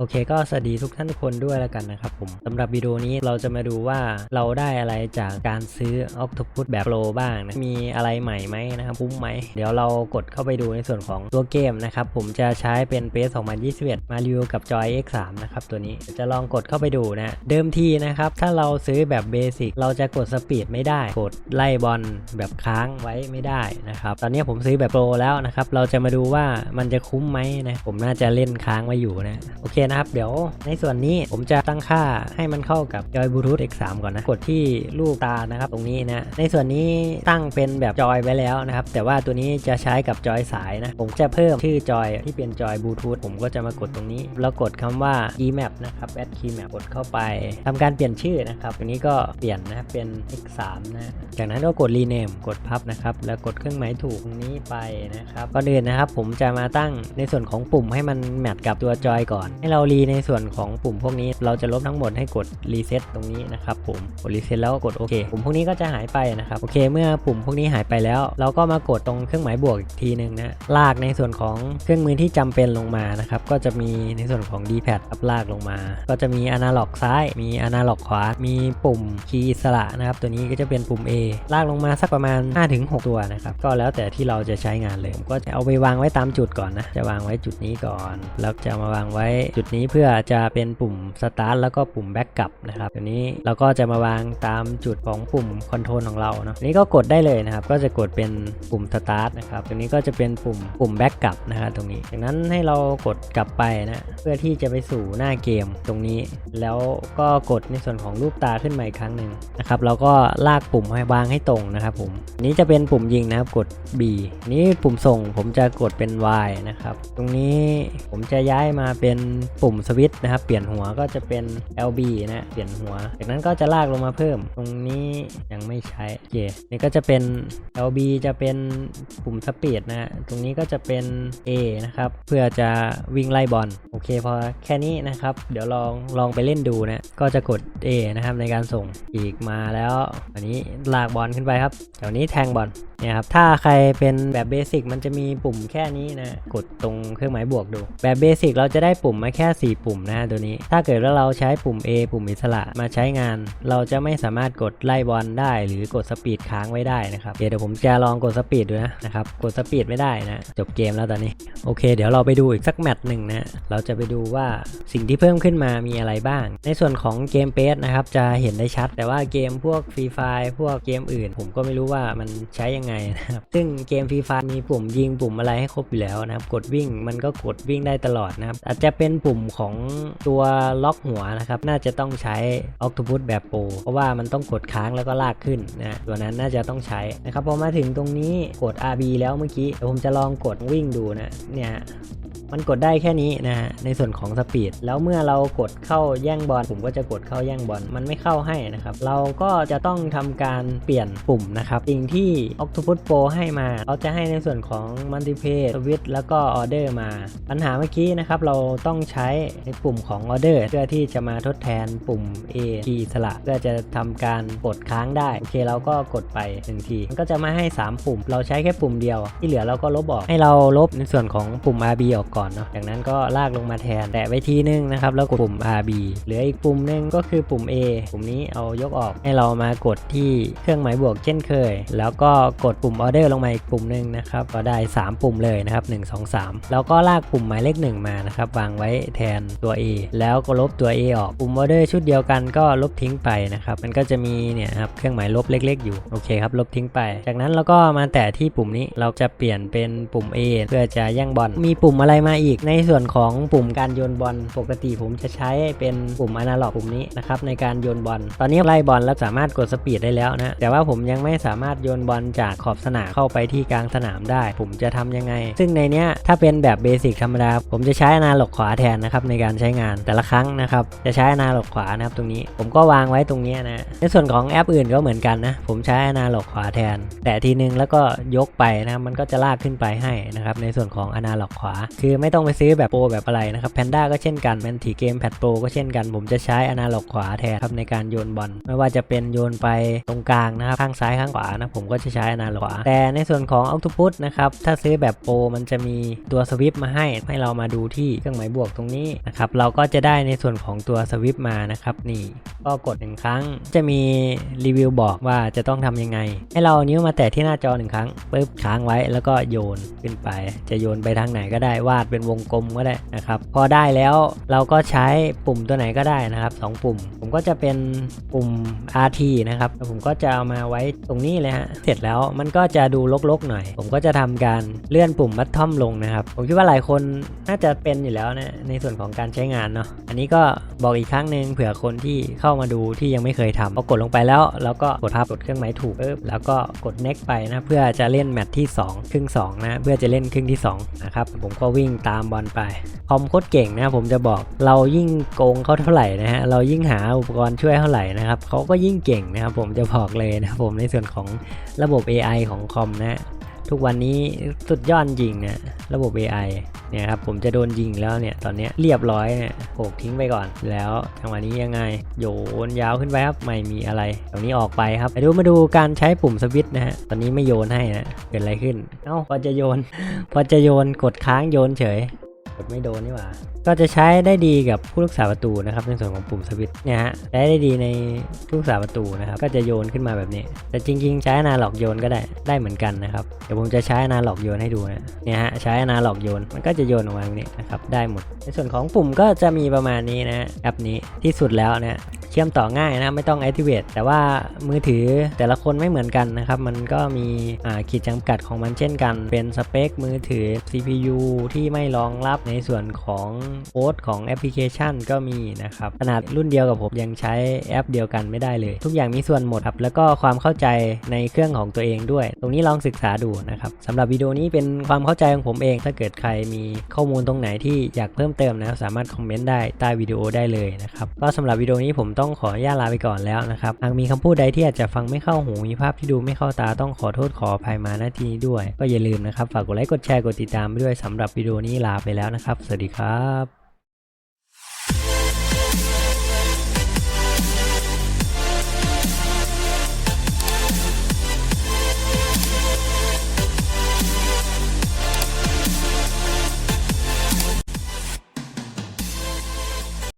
โอเค ก็สวัสดีทุกท่านทุกคนด้วยแล้วกันนะครับผมสำหรับวิดีโอนี้เราจะมาดูว่าเราได้อะไรจากการซื้อ Octopus แบบโปรบ้างนะมีอะไรใหม่ไหมนะครับคุ้มไหม เดี๋ยวเรากดเข้าไปดูในส่วนของตัวเกมนะครับผมจะใช้เป็น PS 2021 มารีวิวกับจอย X3 นะครับตัวนี้จะลองกดเข้าไปดูนะเดิมทีนะครับถ้าเราซื้อแบบเบสิกเราจะกดสปีดไม่ได้ กดไล่บอลแบบค้างไว้ไม่ได้นะครับตอนนี้ผมซื้อแบบโปรแล้วนะครับเราจะมาดูว่ามันจะคุ้มไหมนะผมน่าจะเล่นค้างไว้อยู่นะโอเคนะครับ เดี๋ยวในส่วนนี้ผมจะตั้งค่าให้มันเข้ากับจอยบลูทูธ X3 ก่อนนะ กดที่ลูกตานะครับตรงนี้นะ ในส่วนนี้ตั้งเป็นแบบจอยไว้แล้วนะครับ แต่ว่าตัวนี้จะใช้กับจอยสายนะ ผมจะเพิ่มชื่อจอยที่เป็นจอยบลูทูธ ผมก็จะมากดตรงนี้ แล้วกดคำว่า emap นะครับ add keymap กดเข้าไปทำการเปลี่ยนชื่อนะครับตัวนี้ก็เปลี่ยนนะ เป็น X3 นะ จากนั้นก็กด rename กดพับนะครับ แล้วกดเครื่องหมายถูกตรงนี้ไปนะครับ ก่อนอื่นนะครับ ผมจะมาตั้งในส่วนของปุ่มให้มันแมทกับตัวจอยก่อน ให้เราเรีในส่วนของปุ่มพวกนี้ เราจะลบทั้งหมดให้กด reset ตตรงนี้นะครับผมกด reset แล้วก็กดโอเคปุ่มพวกนี้ก็จะหายไปนะครับโอเค เมื่อปุ่มพวกนี้หายไปแล้ว เราก็มากดตรงเครื่องหมายบวกอีกทีหนึ่งนะลากในส่วนของเครื่องมือที่จำเป็นลงมานะครับก็จะมีในส่วนของ D-pad ครับลากลงมา ก็จะมีอนาล็อกซ้าย มีอนาล็อกขวา มีปุ่มคีย์อิสระนะครับตัวนี้ก็จะเป็นปุ่ม A ลากลงมาสักประมาณ 5-6 ตัวนะครับก็แล้วแต่ที่เราจะใช้งานเลยผมก็จะเอาไปวางไว้ตามจุดก่อนนะจะวางไว้จุดนี้ก่อน แล้วจะมาวางไว้จุดนี้เพื่อจะเป็นปุ่มสตาร์ทแล้วก็ปุ่มแบ็กกลับนะครับตัวนี้เราก็จะมาวางตามจุดของปุ่มคอนโทรลของเราเนาะนี้ก็กดได้เลยนะครับ ก็จะกดเป็นปุ่มสตาร์ทนะครับตรงนี้ก็จะเป็นปุ่มปุ่มแบ็กกลับนะครับตรงนี้จากนั้นให้เรากดกลับไปนะเพื่อที่จะไปสู่หน้าเกมตรงนี้ แล้วก็กดในส่วนของรูปตาขึ้นมาอีกครั้งหนึ่งนะครับเราก็ลากปุ่มให้วางให้ตรงนะครับผมนนี้จะเป็นปุ่มยิงนะครับกด B นี้ปุ่มส่งผมจะกดเป็น Y นะครับตรงนี้ผมจะย้ายมาเป็นปุ่มสวิตช์นะครับ เปลี่ยนหัวก็จะเป็น LB นะเปลี่ยนหัว จากนั้นก็จะลากลงมาเพิ่ม ตรงนี้ยังไม่ใช้โอเคนี่ก็จะเป็น LB จะเป็นปุ่มสปีดนะตรงนี้ก็จะเป็น A นะครับเพื่อจะวิ่งไล่บอลโอเคพอแค่นี้นะครับ เดี๋ยวลองลองไปเล่นดูนะก็จะกด A นะครับในการส่งอีกมาแล้วอันนี้ลากบอลขึ้นไปครับแถวนี้แทงบอลเนี่ยครับถ้าใครเป็นแบบเบสิกมันจะมีปุ่มแค่นี้นะกดตรงเครื่องหมายบวกดู แบบเบสิกเราจะได้ปุ่มมาแค่ 4 ปุ่มนะฮะตัวนี้ ถ้าเกิดว่าเราใช้ปุ่ม A ปุ่มอิสระมาใช้งาน เราจะไม่สามารถกดไล่บอลได้ หรือกดสปีดค้างไว้ได้นะครับ เดี๋ยวผมจะลองกดสปีดดูนะนะครับ กดสปีดไม่ได้นะ จบเกมแล้วตอนนี้ โอเค เดี๋ยวเราไปดูอีกสักแมตช์หนึ่งนะ เราจะไปดูว่าสิ่งที่เพิ่มขึ้นมามีอะไรบ้าง ในส่วนของเกมเปสนะครับจะเห็นได้ชัด แต่ว่าเกมพวกฟรีไฟพวกเกมอื่น ผมก็ไม่รู้ว่ามันใช้ยังไงนะครับ ซึ่งเกมฟรีไฟมีปุ่มยิงปุ่มอะไรให้ครบอยู่แล้วนะครับ กดวิ่งมันก็กดวิ่งได้ตลอดนะครับ อาจจะเป็นปุ่มุ่มของตัวล็อกหัวนะครับ น่าจะต้องใช้ Octopus แบบโปรเพราะว่ามันต้องกดค้างแล้วก็ลากขึ้นนะตัวนั้นน่าจะต้องใช้นะครับพอมาถึงตรงนี้กด RB แล้วเมื่อกี้เดี๋ยวผมจะลองกดวิ่งดูนะเนี่ย มันกดได้แค่นี้นะฮะในส่วนของสปีดแล้วเมื่อเรากดเข้าแย่งบอลผมก็จะกดเข้าแย่งบอลมันไม่เข้าให้นะครับเราก็จะต้องทำการเปลี่ยนปุ่มนะครับสิ่งที่ Octopus Pro ให้มาเขาจะให้ในส่วนของ Multiplay Switch แล้วก็ Order มา ปัญหาเมื่อกี้นะครับเราต้องใช้ในปุ่มของ Order เพื่อที่จะมาทดแทนปุ่ม A คีย์สระเพื่อจะทำการกดค้างได้โอเคเราก็กดไปหนึ่งทีมันก็จะมาให้ 3 ปุ่ม เราใช้แค่ปุ่มเดียว ที่เหลือเราก็ลบออกให้เราลบในส่วนของปุ่ม RB ออกก่อนเนาะจากนั้นก็ลากลงมาแทน แตะไว้ทีนึงนะครับ แล้วกดปุ่ม RB เหลืออีกปุ่มหนึงก็คือปุ่ม A ปุ่มนี้เอายกออกให้เรามากดที่เครื่องหมายบวกเช่นเคย แล้วก็กดปุ่ม Order ลงมาอีกปุ่มหนึงนะครับก็ได้ 3 ปุ่มเลยนะครับ 1 2 3 แล้วก็ลากปุ่มหมายเลข1มานะครับวางไว้แทนตัว A แล้วก็ลบตัว A ออกปุ่ม Order ชุดเดียวกันก็ลบทิ้งไปนะครับมันก็จะมีเนี่ยครับเครื่องหมายลบเล็ก ๆ อยู่โอเคครับลบทิ้งไป จากนั้นเราก็มาแตะที่ปุ่มนี้เราจะเปลี่ยนเป็นปุ่ม A เพื่อจะแย่งบอลมีปุ่มอะไรมาอีกในส่วนของปุ่มการโยนบอลปกติผมจะใช้เป็นปุ่มอนาล็อกปุ่มนี้นะครับในการโยนบอลตอนนี้ไล่บอลแล้วสามารถกดสปีดได้แล้วนะแต่ว่าผมยังไม่สามารถโยนบอลจากขอบสนามเข้าไปที่กลางสนามได้ ผมจะทำยังไง ซึ่งในเนี้ยถ้าเป็นแบบเบสิกธรรมดาผมจะใช้อนาล็อกขวาแทนนะครับในการใช้งานแต่ละครั้งนะครับจะใช้อนาล็อกขวานะครับตรงนี้ผมก็วางไว้ตรงนี้นะในส่วนของแอปอื่นก็เหมือนกันนะผมใช้อนาล็อกขวาแทน แต่ทีนึงแล้วก็ยกไปนะมันก็จะลากขึ้นไปให้นะครับในส่วนของอนาล็อกขวา คือไม่ต้องไปซื้อแบบโปรแบบอะไรนะครับแพนด้าก็เช่นกันแมนทีเกมแพดโปรก็เช่นกัน ผมจะใช้อนาล็อกขวาแทนครับในการโยนบอลไม่ว่าจะเป็นโยนไปตรงกลางนะครับข้างซ้ายข้างขวานะผมก็จะใช้อนาล็อกขวาแต่ในส่วนของ o c t o p u s นะครับถ้าซื้อแบบโปรมันจะมีตัวสวิปมาให้ให้เรามาดูที่เครื่องหมายบวกตรงนี้นะครับเราก็จะได้ในส่วนของตัวสวิปมานะครับนี่ก็กดหนึ่งครั้ง จะมีรีวิวบอกว่าจะต้องทำยังไง ให้เราเอานิ้วมาแตะที่หน้าจอหนึ่งครั้งปึ๊บค้างไว้แล้วก็โยนขึ้นไป จะโยนไปทางไหนก็ได้วาดเป็นวงกลมก็ได้นะครับ พอได้แล้วเราก็ใช้ปุ่มตัวไหนก็ได้นะครับสองปุ่ม ผมก็จะเป็นปุ่ม RT นะครับผมก็จะเอามาไว้ตรงนี้เลยฮะเสร็จแล้วมันก็จะดูลกๆหน่อย ผมก็จะทำการเลื่อนปุ่มบัตทอมลงนะครับ ผมคิดว่าหลายคนน่าจะเป็นอยู่แล้วนะในส่วนของการใช้งานเนาะอันนี้ก็บอกอีกครั้งหนึ่งเผื่อคนที่เข้ามาดูที่ยังไม่เคยทำพอกดลงไปแล้วเราก็กดภาพกดเครื่องหมายถูกปึ๊บแล้วก็กด next ไปนะเพื่อจะเล่นแมตช์ที่ 2 ครึ่ง2นะเพื่อจะเล่นครึ่งที่2นะครับผมก็วิ่งตามบอลไป คอมโคตรเก่งนะผมจะบอกเรายิ่งโกงเขาเท่าไหร่นะฮะเรายิ่งหาอุปกรณ์ช่วยเท่าไหร่นะครับเขาก็ยิ่งเก่งนะครับผมจะบอกเลยนะครับผมในส่วนของระบบ AI ของคอมนะ ทุกวันนี้สุดยอดจริงนะระบบ AI เนี่ยครับผมจะโดนยิงแล้วเนี่ยตอนนี้เรียบร้อยเนี่ยโขกทิ้งไปก่อน แล้วจังหวะนี้ยังไง โยนยาวขึ้นไปครับไม่มีอะไรตรงนี้ออกไปครับไปดูมาดูการใช้ปุ่มสวิตช์นะฮะตอนนี้ไม่โยนให้นะเกิดอะไรขึ้นเอ้าพอจะโยน พอจะโยนกดค้างโยนเฉย ดไม่โดนนี่หว่า ก็จะใช้ได้ดีกับผู้รักษาประตูนะครับ ในส่วนของปุ่มสวิตช์เนี่ยฮะใช้ได้ดีในผู้รักษาประตูนะครับ ก็จะโยนขึ้นมาแบบนี้ แต่จริง ๆ ใช้อนาล็อกโยนก็ได้ได้เหมือนกันนะครับเดี๋ยวผมจะใช้อนาล็อกโยนให้ดูนะเนี่ยฮะใช้อนาล็อกโยนมันก็จะโยนออกมาแบบนี้นะครับได้หมด ในส่วนของปุ่มก็จะมีประมาณนี้นะแอปนี้ที่สุดแล้วเนี่ย ชื่อมต่อง่ายนะไม่ต้อง activate แต่ว่ามือถือแต่ละคนไม่เหมือนกันนะครับ มันก็มีขีดจำกัดของมันเช่นกัน เป็นสเปคมือถือ CPU ที่ไม่รองรับในส่วนของโค้ดของแอปพลิเคชันก็มีนะครับขนาดรุ่นเดียวกับผมยังใช้แอปเดียวกันไม่ได้เลย ทุกอย่างมีส่วนหมดครับแล้วก็ความเข้าใจในเครื่องของตัวเองด้วย ตรงนี้ลองศึกษาดูนะครับสำหรับวิดีโอนี้เป็นความเข้าใจของผมเอง ถ้าเกิดใครมีข้อมูลตรงไหนที่อยากเพิ่มเติมนะสามารถคอมเมนต์ได้ใต้วิดีโอได้เลยนะครับก็สำหรับวิดีโอนี้ผมต้องขออนุญาตลาไปก่อนแล้วนะครับ หากมีคำพูดใดที่อาจจะฟังไม่เข้าหู มีภาพที่ดูไม่เข้าตาต้องขอโทษขออภัยมาณที่นี้ด้วย ก็อย่าลืมนะครับ ฝากกดไลค์ กดแชร์ กดติดตามด้วยสำหรับวิดีโอนี้ลาไปแล้วนะครับ สวัสดีครับ